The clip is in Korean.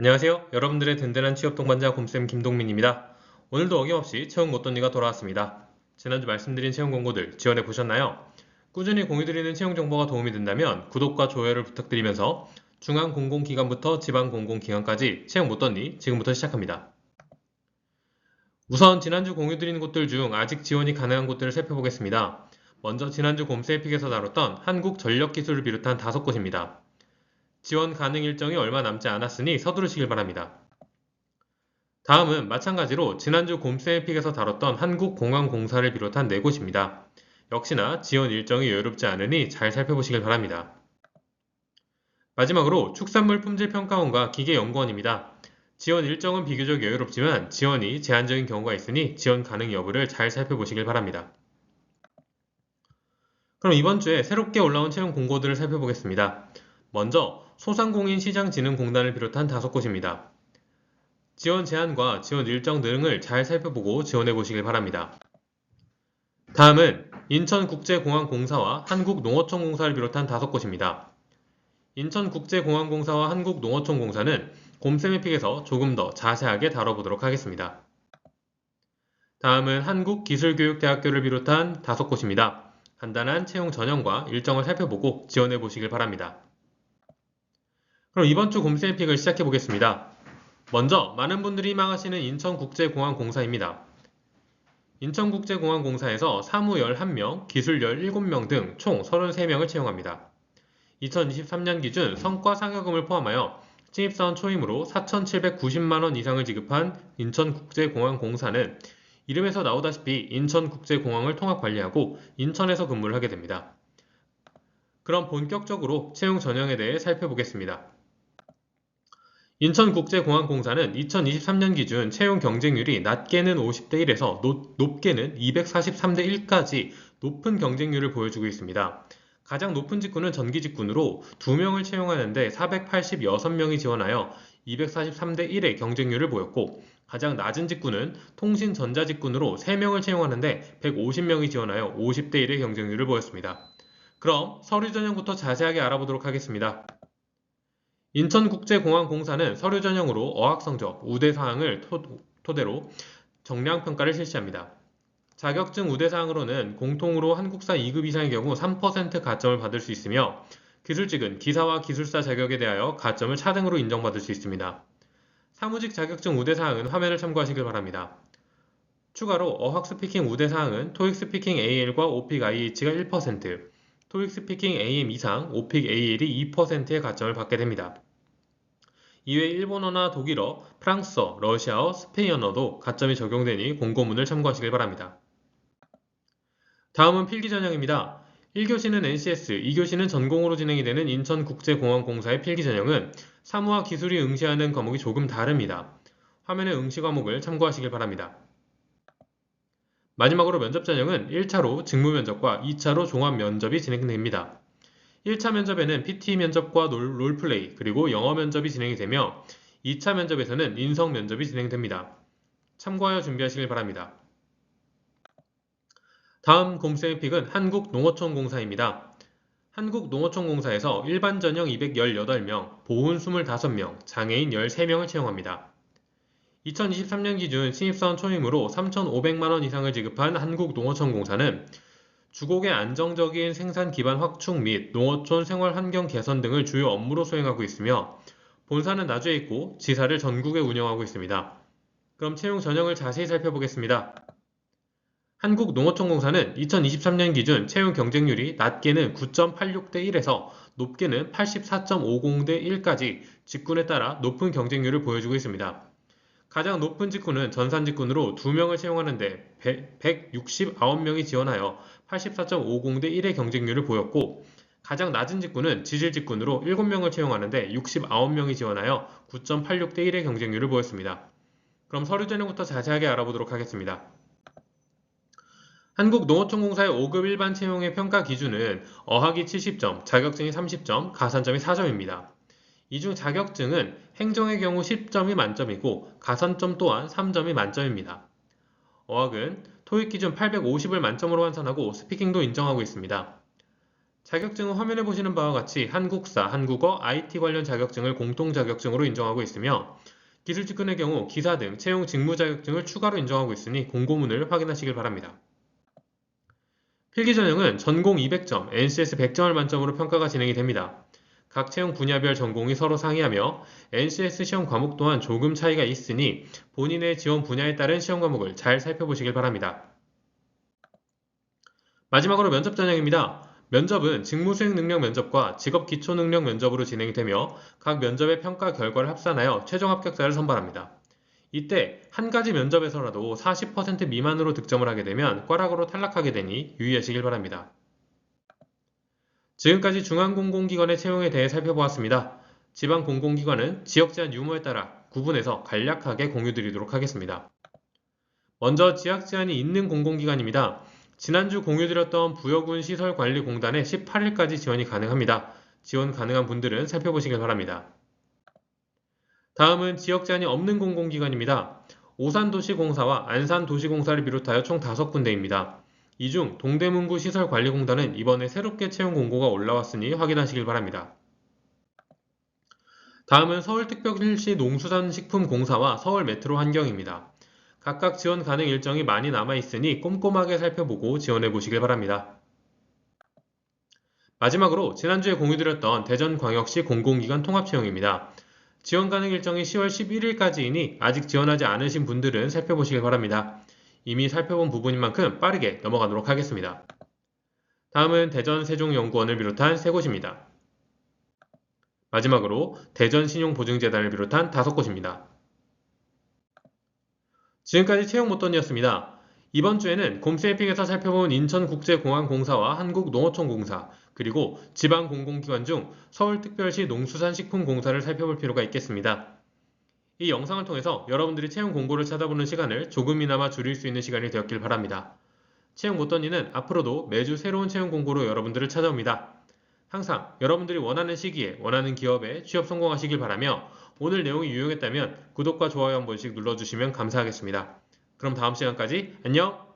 안녕하세요. 여러분들의 든든한 취업 동반자 곰쌤 김동민입니다. 오늘도 어김없이 채용 못돈니가 돌아왔습니다. 지난주 말씀드린 채용 공고들 지원해 보셨나요? 꾸준히 공유드리는 채용 정보가 도움이 된다면 구독과 좋아요를 부탁드리면서 중앙 공공기관부터 지방 공공기관까지 채용 못돈니 지금부터 시작합니다. 우선 지난주 공유드린 곳들 중 아직 지원이 가능한 곳들을 살펴보겠습니다. 먼저 지난주 곰세픽에서 다뤘던 한국전력기술을 비롯한 다섯 곳입니다. 지원 가능 일정이 얼마 남지 않았으니 서두르시길 바랍니다. 다음은 마찬가지로 지난주 곰세픽에서 다뤘던 한국공항공사를 비롯한 네 곳입니다. 역시나 지원 일정이 여유롭지 않으니 잘 살펴보시길 바랍니다. 마지막으로 축산물 품질평가원과 기계연구원입니다. 지원 일정은 비교적 여유롭지만 지원이 제한적인 경우가 있으니 지원 가능 여부를 잘 살펴보시길 바랍니다. 그럼 이번 주에 새롭게 올라온 채용 공고들을 살펴보겠습니다. 먼저 소상공인시장진흥공단을 비롯한 다섯 곳입니다. 지원 제한과 지원 일정 등을 잘 살펴보고 지원해 보시길 바랍니다. 다음은 인천국제공항공사와 한국농어촌공사를 비롯한 다섯 곳입니다. 인천국제공항공사와 한국농어촌공사는 곰세미픽에서 조금 더 자세하게 다뤄보도록 하겠습니다. 다음은 한국기술교육대학교를 비롯한 다섯 곳입니다. 간단한 채용 전형과 일정을 살펴보고 지원해 보시길 바랍니다. 그럼 이번 주 곰세미픽을 시작해 보겠습니다. 먼저 많은 분들이 희망하시는 인천국제공항공사입니다. 인천국제공항공사에서 사무 11명, 기술 17명 등 총 33명을 채용합니다. 2023년 기준 성과 상여금을 포함하여 신입사원 초임으로 4,790만원 이상을 지급한 인천국제공항공사는 이름에서 나오다시피 인천국제공항을 통합 관리하고 인천에서 근무를 하게 됩니다. 그럼 본격적으로 채용 전형에 대해 살펴보겠습니다. 인천국제공항공사는 2023년 기준 채용 경쟁률이 낮게는 50대 1에서 높 게는 243대 1까지 높은 경쟁률을 보여주고 있습니다. 가장 높은 직군은 전기 직군으로 2명을 채용하는데 486명이 지원하여 243대 1의 경쟁률을 보였고 가장 낮은 직군은 통신 전자 직군으로 3명을 채용하는데 150명이 지원하여 50대 1의 경쟁률을 보였습니다. 그럼 서류 전형부터 자세하게 알아보도록 하겠습니다. 인천국제공항공사는 서류 전형으로 어학성적, 우대사항을 토대로 정량평가를 실시합니다. 자격증 우대사항으로는 공통으로 한국사 2급 이상의 경우 3% 가점을 받을 수 있으며 기술직은 기사와 기술사 자격에 대하여 가점을 차등으로 인정받을 수 있습니다. 사무직 자격증 우대사항은 화면을 참고하시길 바랍니다. 추가로 어학 스피킹 우대사항은 토익 스피킹 AL과 오픽 IH가 1%, 토익 스피킹 AM 이상, 오픽 AL이 2%의 가점을 받게 됩니다. 이외 일본어나 독일어, 프랑스어, 러시아어, 스페인어도 가점이 적용되니 공고문을 참고하시길 바랍니다. 다음은 필기 전형입니다. 1교시는 NCS, 2교시는 전공으로 진행이 되는 인천국제공항공사의 필기 전형은 사무와 기술이 응시하는 과목이 조금 다릅니다. 화면의 응시 과목을 참고하시길 바랍니다. 마지막으로 면접 전형은 1차로 직무 면접과 2차로 종합 면접이 진행됩니다. 1차 면접에는 PT 면접과 롤 플레이 그리고 영어 면접이 진행이 되며 2차 면접에서는 인성 면접이 진행됩니다. 참고하여 준비하시길 바랍니다. 다음 곰쌤의 픽은 한국농어촌공사입니다. 한국농어촌공사에서 일반 전형 218명, 보훈 25명, 장애인 13명을 채용합니다. 2023년 기준 신입사원 초임으로 3,500만원 이상을 지급한 한국농어촌공사는 주곡의 안정적인 생산 기반 확충 및 농어촌 생활 환경 개선 등을 주요 업무로 수행하고 있으며 본사는 나주에 있고 지사를 전국에 운영하고 있습니다. 그럼 채용 전형을 자세히 살펴보겠습니다. 한국농어촌공사는 2023년 기준 채용 경쟁률이 낮게는 9.86대 1에서 높게는 84.50대 1까지 직군에 따라 높은 경쟁률을 보여주고 있습니다. 가장 높은 직군은 전산 직군으로 2명을 채용하는데 169명이 지원하여 84.50대 1의 경쟁률을 보였고 가장 낮은 직군은 지질 직군으로 7명을 채용하는데 69명이 지원하여 9.86대 1의 경쟁률을 보였습니다. 그럼 서류 전형부터 자세하게 알아보도록 하겠습니다. 한국농어촌공사의 5급 일반 채용의 평가 기준은 어학이 70점, 자격증이 30점, 가산점이 4점입니다. 이중 자격증은 행정의 경우 10점이 만점이고 가산점 또한 3점이 만점입니다. 어학은 토익 기준 850을 만점으로 환산하고 스피킹도 인정하고 있습니다. 자격증은 화면에 보시는 바와 같이 한국사, 한국어, IT 관련 자격증을 공통 자격증으로 인정하고 있으며 기술 직군의 경우 기사 등 채용 직무 자격증을 추가로 인정하고 있으니 공고문을 확인하시길 바랍니다. 필기 전형은 전공 200점, NCS 100점을 만점으로 평가가 진행이 됩니다. 각 채용 분야별 전공이 서로 상이하며 NCS 시험 과목 또한 조금 차이가 있으니 본인의 지원 분야에 따른 시험 과목을 잘 살펴보시길 바랍니다. 마지막으로 면접 전형입니다. 면접은 직무 수행 능력 면접과 직업 기초 능력 면접으로 진행이 되며 각 면접의 평가 결과를 합산하여 최종 합격자를 선발합니다. 이때 한 가지 면접에서라도 40% 미만으로 득점을 하게 되면 꽈락으로 탈락하게 되니 유의하시길 바랍니다. 지금까지 중앙공공기관의 채용에 대해 살펴보았습니다. 지방공공기관은 지역 제한 유무에 따라 구분해서 간략하게 공유드리도록 하겠습니다. 먼저 지역 제한이 있는 공공기관입니다. 지난주 공유드렸던 부여군 시설관리공단에 18일까지 지원이 가능합니다. 지원 가능한 분들은 살펴보시길 바랍니다. 다음은 지역 제한이 없는 공공기관입니다. 오산도시공사와 안산도시공사를 비롯하여 총 5군데입니다. 이 중 동대문구 시설관리공단은 이번에 새롭게 채용 공고가 올라왔으니 확인하시길 바랍니다. 다음은 서울특별시 농수산식품공사와 서울메트로 환경입니다. 각각 지원 가능 일정이 많이 남아 있으니 꼼꼼하게 살펴보고 지원해 보시길 바랍니다. 마지막으로 지난주에 공유드렸던 대전광역시 공공기관 통합채용입니다. 지원 가능 일정이 10월 11일까지이니 아직 지원하지 않으신 분들은 살펴보시길 바랍니다. 이미 살펴본 부분인 만큼 빠르게 넘어가도록 하겠습니다. 다음은 대전 세종연구원을 비롯한 세 곳입니다. 마지막으로 대전신용보증재단을 비롯한 다섯 곳입니다. 지금까지 채용 못돈이었습니다. 이번 주에는 곰세이핑에서 살펴본 인천국제공항공사와 한국농어촌공사, 그리고 지방공공기관 중 서울특별시 농수산식품공사를 살펴볼 필요가 있겠습니다. 이 영상을 통해서 여러분들이 채용 공고를 찾아보는 시간을 조금이나마 줄일 수 있는 시간이 되었길 바랍니다. 채용 못돈이는 앞으로도 매주 새로운 채용 공고로 여러분들을 찾아옵니다. 항상 여러분들이 원하는 시기에 원하는 기업에 취업 성공하시길 바라며 오늘 내용이 유용했다면 구독과 좋아요 한 번씩 눌러주시면 감사하겠습니다. 그럼 다음 시간까지 안녕!